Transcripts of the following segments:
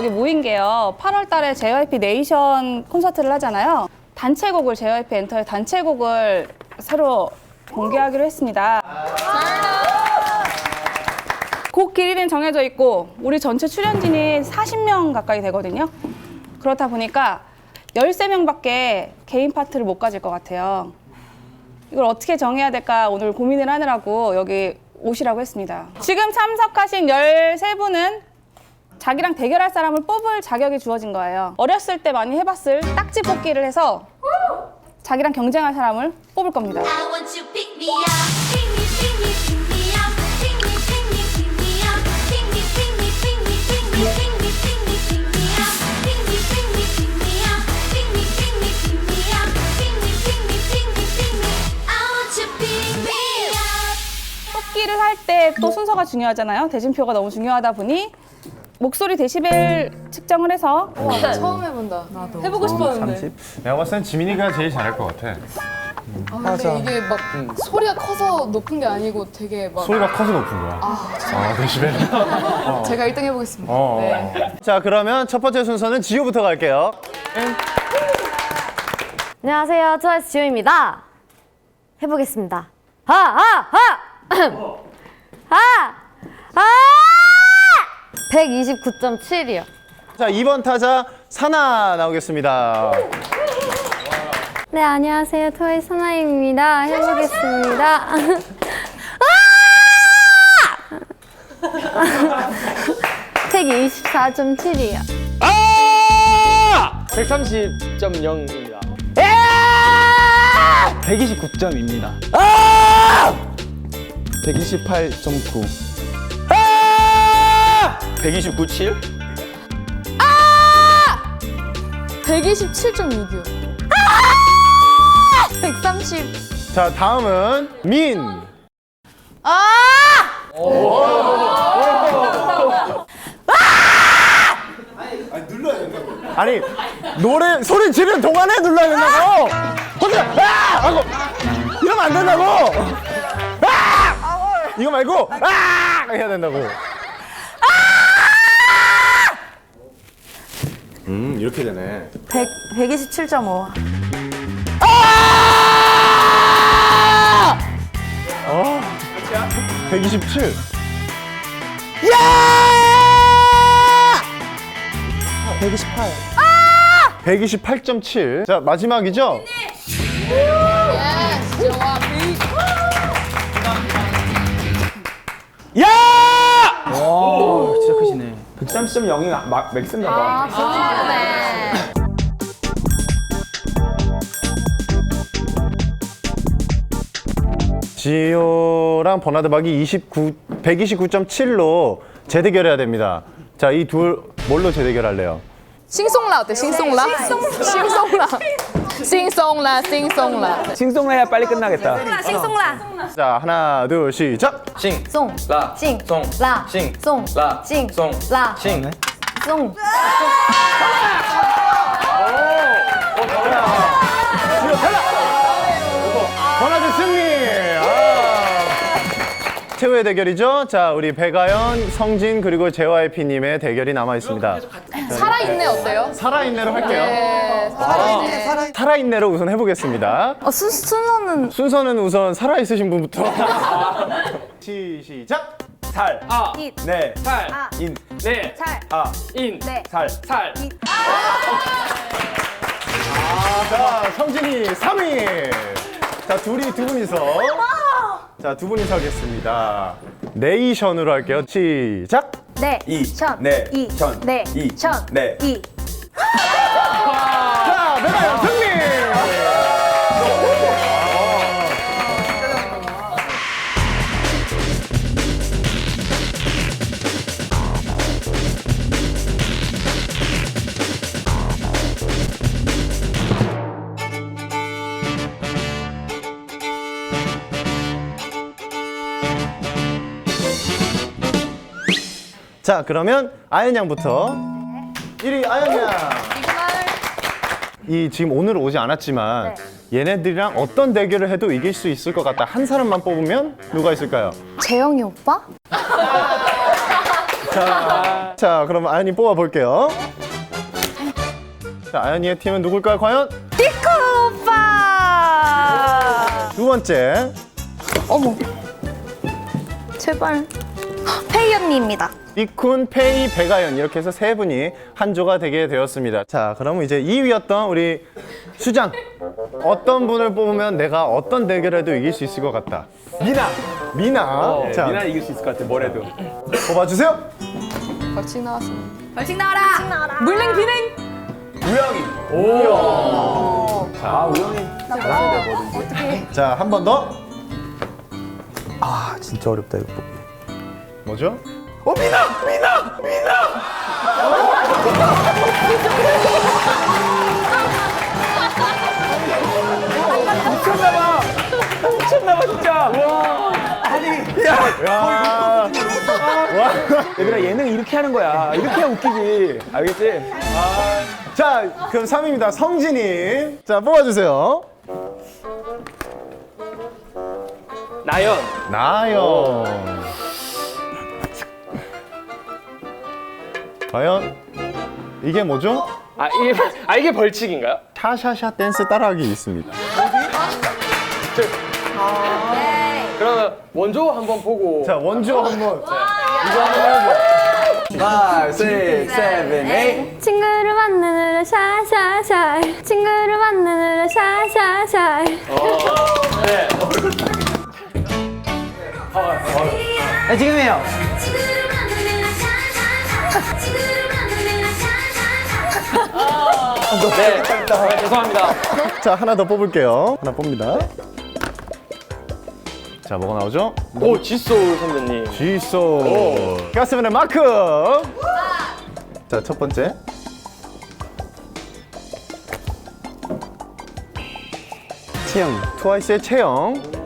여기 모인 게요. 8월 달에 JYP 네이션 콘서트를 하잖아요. 단체곡을 JYP 엔터의 단체곡을 새로 공개하기로 했습니다. 곡 길이는 정해져 있고 우리 전체 출연진이 40명 가까이 되거든요. 그렇다 보니까 13명밖에 개인 파트를 못 가질 것 같아요. 이걸 어떻게 정해야 될까 오늘 고민을 하느라고 여기 오시라고 했습니다. 지금 참석하신 13분은 자기랑 대결할 사람을 뽑을 자격이 주어진 거예요. 어렸을 때 많이 해봤을 딱지 뽑기를 해서 자기랑 경쟁할 사람을 뽑을 겁니다. I want you pick me up, pick me, pick me, pick me up, pick me, pick me, pick me up, pick me, pick me, pick me, pick me, pick me, pick me, pick me up, pick me, pick me, pick me up, pick me, pick me, pick me up, pick me, pick me, pick me, pick me. I want you pick me up. 뽑기를 할 때 또 순서가 중요하잖아요. 대진표가 너무 중요하다 보니 목소리 데시벨 측정을 해서 처음 해본다. 해보고 싶었는데. 내가 봤을 땐 지민이가 제일 잘할 것 같아. 아, 근데 이게 막 소리가 커서 높은 게 아니고 되게 막 소리가 커서 높은 거야. 아, 데시벨. 제가 1등 해보겠습니다. 어. 네. 자 그러면 첫 번째 순서는 지효부터 갈게요. 안녕하세요. 트와이스 지효입니다. 해보겠습니다. 하, 하, 하! 하! 하! 129.7이요. 자 2번 타자 사나 나오겠습니다. 네, 안녕하세요. 트와이스 하나입니다. 해보겠습니다. 아! 124.7이요. 130.0입니다. 129점입니다. 128.9. 129.7? 127.6이요. 130. 자 다음은 민. 아! 아니 노래 소리 지르는 동안에 눌러야 된다고. 혼자 아! 하고 이러면 안 된다고. 아! 이거 말고 아! 해야 된다고. 음, 이렇게 되네. 100, 127.5. 어. 127. 128. 128.7. 자 마지막이죠? 13.0이 막 아, 맥스인가 봐. 아, 그러네. 지효랑 버나드박이 29, 129.7로 재대결해야 됩니다. 자, 이 둘 뭘로 재대결할래요? 싱송라 어때? 싱송라? 싱송라. 싱송라, 싱송라. 싱송해야 빨리 끝나겠다. 싱송라. 자, 하나, 둘, 시작. 싱, 송. 라, 싱. 송, 라. 싱, 송. 라, 싱. 송, 라. 싱. 송. 버나드 승리! 아. 최후의 대결이죠. 자, 우리 배가연, 성진, 그리고 JYP님의 대결이 남아 있습니다. 살아있네 어때요? 살아있네로 할게요. 네, 살아있네. 살아있네로 우선 해보겠습니다. 어, 순, 순서는 순서는 우선 살아있으신 분부터. 시, 시작! 살, 아. 잇. 네, 아. 인, 네, 살. 아, 인, 네. 살, 살. 자, 성진이 3위. 자, 둘이 두 분이서. 자, 두 분이서 하겠습니다. 네이션으로 할게요. 시작. 네. 이, 션. 네, 이. 션, 네. 이, 션. 네. 이. 자, 배가연 승 자, 그러면 아연 양부터. 1위 아연 양. 이 지금 오늘 오지 않았지만 얘네들이랑 어떤 대결을 해도 이길 수 있을 것 같다. 한 사람만 뽑으면 누가 있을까요? 재영이 오빠? 자, 자, 자, 그럼 아연이 뽑아 볼게요. 자, 아연이의 팀은 누굴까요, 과연? 피코 오빠. 두 번째. 어머. 제발. 페이 언니입니다. 이쿤, 페이, 배가연 이렇게 해서 세 분이 한 조가 되게 되었습니다. 자, 그러면 이제 2위였던 우리 수장 어떤 분을 뽑으면 내가 어떤 대결에도 이길 수 있을 것 같다. 미나, 미나. 자, 미나 이길 수 있을 것 같아. 뭐래도. 뽑아주세요. 벌칙 나왔습니다. 벌칙 나와라. 물냉 비냉. 우영이. 오. 자, 우영이. 자, 한 번 더. 아, 진짜 어렵다 이거 뽑기. 뭐죠? 어, 미나, 미나, 미나. 미쳤나봐. 미쳤나봐 진짜. 와. 아니, 야. 야, 얘들아 예능 이렇게 하는 거야. 이렇게 해야 웃기지. 알겠지? 자, 그럼 3위입니다. 성진이. 자, 뽑아주세요. 나연. 나연. 과연 이게 뭐죠? 아 이게 아 이게 벌칙인가요? 샤샤샤 댄스 따라하기 있습니다. 그러면 원조 한번 보고 자, 원조 한번. Five, six, seven, eight. 친구를 만나느라 샤샤샤 친구를 만나느라 샤샤샤 네, 지금이에요. 네, 네 죄송합니다. 자, 하나 더 뽑을게요. 하나 뽑니다. 자, 뭐가 나오죠? 오 지소 선배님. 지소. 가스면의 마크. 자, 첫 번째. 채영. 트와이스의 채영.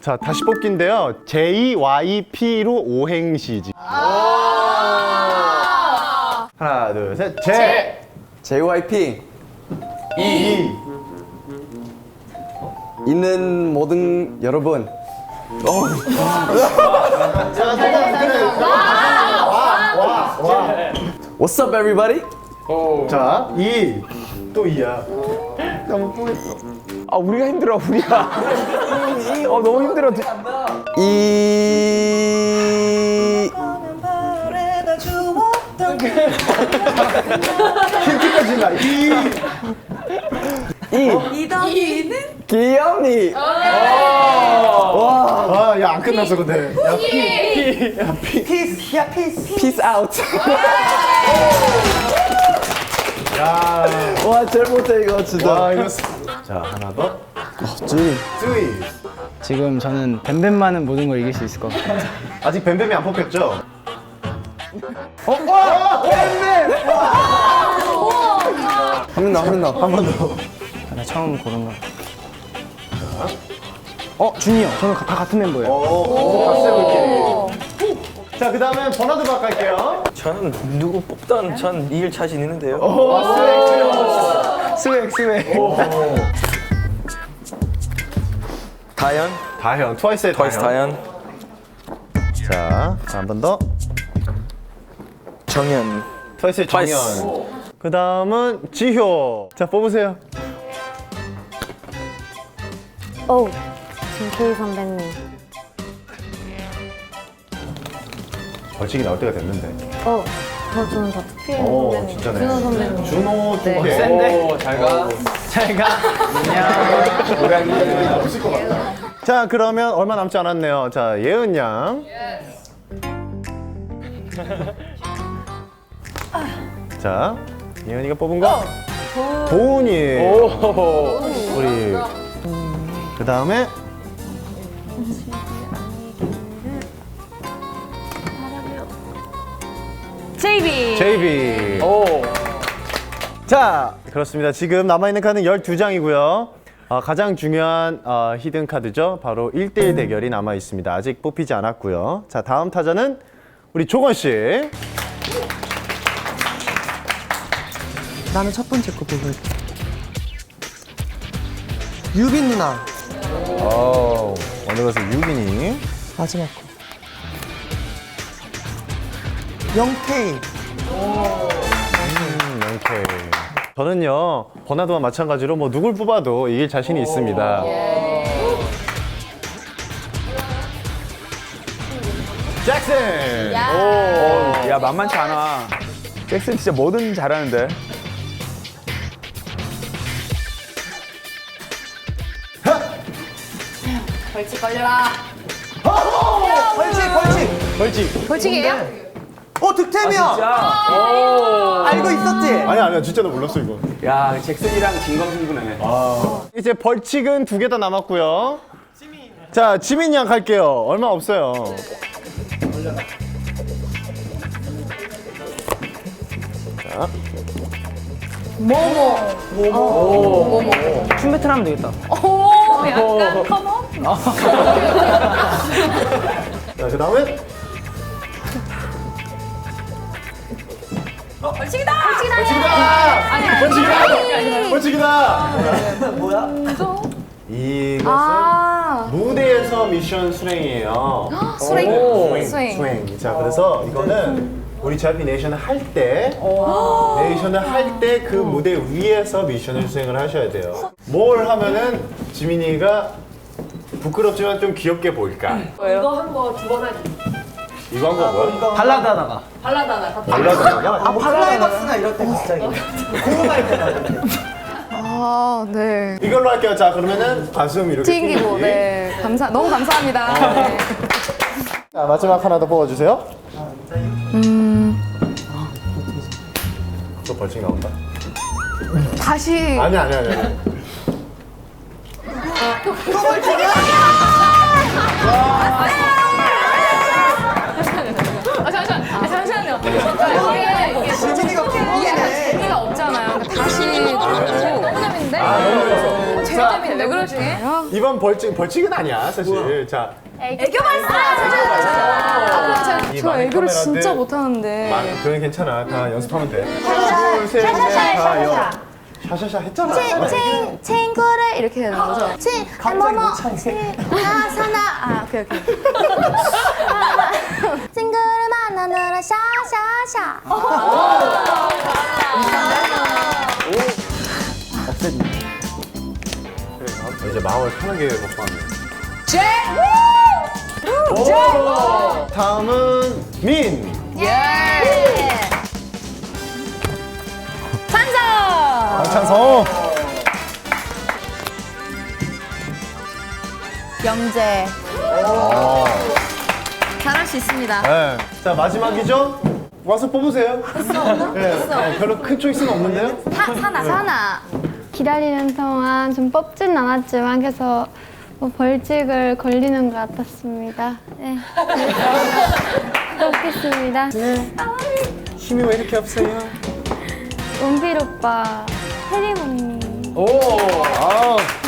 자, 다시 뽑기인데요. JYP로 오행시지. 하나, 둘, 셋. 제. JYP 이. 있는 모든 여러분 What's up everybody? 자, 이. 또 이야. 너못 보겠어. 아 우리가 힘들어 우리가. 어 너무 힘들어. 이 힌트까지 나. 이. 귀염이 아, 야, 안 끝났어, 근데. 야, Peace out 야. 와 제일 못해 이거 진짜 와, 이거. 스- 자, 하나 더. 준이 쯔이. 지금 저는 뱀뱀만은 모든 걸 이길 수 있을 것 같아요. 아직 뱀뱀이 안 뽑혔죠? 한명 더, 한명 더. 한번 더. 나 처음 고른 거. 어, 준이 형. 저는 다 같은 멤버예요. 자, 그 다음에 버나드 박 갈게요. 저는 누구 뽑던 전 이길 자신 있는데요. 스웩, 스웩. 다현 다현, 트와이스의 트와이스 다현. 다현 자, 한 번 더. 정현 트와이스의 트와이스. 정현. 그 다음은 지효. 자, 뽑으세요. 오 김케이 선배님 벌칙이 나올 때가 됐는데. 어, 저 저는 다 오, 선배님 진짜네. 준호 선배님 준호 두 개. 센데. 잘 가. 잘 가. 자, 그러면 얼마 남지 않았네요. 자, 예은 양. 자, 예은이가 뽑은 거. 도훈이. 우리. 그 다음에 JB. JB. 오. 자, 그렇습니다. 지금 남아있는 카드는 12장이고요. 어, 가장 중요한 어, 히든 카드죠. 바로 1대1 대결이 남아 있습니다. 아직 뽑히지 않았고요. 자, 다음 타자는 우리 조건 씨. 나는 첫 번째 거 뽑을. 유빈 누나. 오, 어느것을 6이니 마지막 거. 영케이. 음, 오케이. 저는요 버나드와 마찬가지로 뭐 누굴 뽑아도 이길 자신이 있습니다. 잭슨. 어, 야 만만치 않아. 잭슨 진짜 뭐든 잘하는데. 벌칙 걸려라. 벌칙 벌칙. 벌칙. 벌칙이에요? 어 득템이야. 진짜. 알고 있었지. 아니 아니야 진짜 나 몰랐어 이거. 야 잭슨이랑 진검승부네. 이제 벌칙은 두 개 다 남았고요. 자 지민 양 갈게요. 얼마 없어요. 자. 춤 배틀 하면 되겠다. 오, 약간 커머? 자 그다음에 벌칙이다! 벌칙이다. 벌칙이다. 벌칙이다. 뭐야? 이것은 아, 무대에서 미션 수행이에요. 수행. 수행. 수행. 수행. 자, 그래서 이거는 우리 JYP 네이션을 할 때, 네이션을 할 때 그 무대 위에서 미션을 수행을 하셔야 돼요. 뭘 하면은 지민이가 부끄럽지만 좀 귀엽게 보일까? 이거 한 거 두 번 하기. 이거 한 거 뭐야? 발라드 하다가. 발라드 하나. 다 발라드. 아 플라이버스나 이럴 때 갑자기 고음할 때 나는데. 아, 네. 이걸로 할게요. 자, 그러면은 가슴 이렇게 튕기고, 튕기기. 네. 감사, 너무 감사합니다. 네. 자, 마지막 하나 더 뽑아주세요. 음. 또 벌칙 나온다. 다시. 아니, 아니, 아니. 아니. 아, 지민이가 킹이네. 재미가 없잖아요. 그러니까 다시 너무 재밌는데? 재밌는데 왜 그러지? 이번 벌칙, 벌칙은 아니야, 사실. 자, 애교 발사! 아, 이저 많은 애교를 진짜 못하는데. 만, 그건 괜찮아. 다 연습하면 돼. 둘, 셋, 넷, 다, 여. 샤샤샤 했잖아. 친, 친구를 이렇게 되는 거죠? 친, 아, 뭐뭐, 친, 아, 사나, 아, 오케이, 오케이. 만나느라 샤샤샤. 이제 마음을 편하게 먹고 하면. 제! 오! 다음은 민. 예! 강찬성. 영재. 잘할 수 있습니다. 네. 자 마지막이죠. 와서 뽑으세요. 네. 어, 별로 큰 초이스는 없는데요. 사, 사나, 사나. 기다리는 동안 좀 뽑진 않았지만 계속 뭐 벌칙을 걸리는 것 같았습니다. 네. 뽑겠습니다. 힘이 왜 이렇게 없어요? 원필 오빠, 혜림 언니. 오. 아.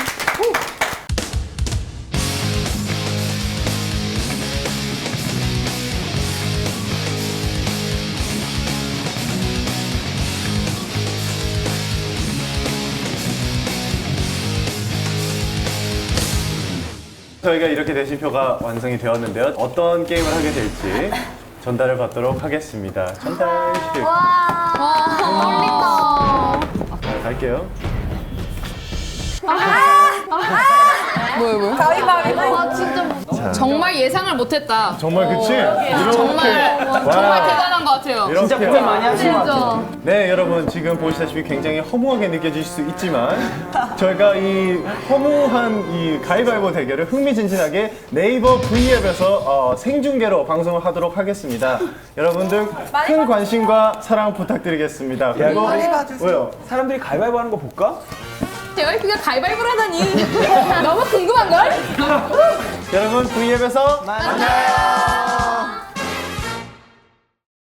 저희가 이렇게 대신표가 완성이 되었는데요. 어떤 게임을 하게 될지 전달을 받도록 하겠습니다. 전달식. 갈게요. 뭐야, 뭐야? 정말 예상을 못했다. 정말 그치? 이렇게. 정말, 정말 와. 대단한 것 같아요. 진짜 고생 많이 하신 것 같아요. 네, 여러분 지금 보시다시피 굉장히 허무하게 느껴질 수 있지만 저희가 이 허무한 이 가위바위보 대결을 흥미진진하게 네이버 V앱에서 어, 생중계로 방송을 하도록 하겠습니다. 여러분들 큰 관심과 사랑 부탁드리겠습니다. 그리고 왜요? 사람들이 가위바위보 하는 거 볼까? JYP가 가위바위보를 하다니. 너무 궁금한걸? 여러분 V앱에서 만나요.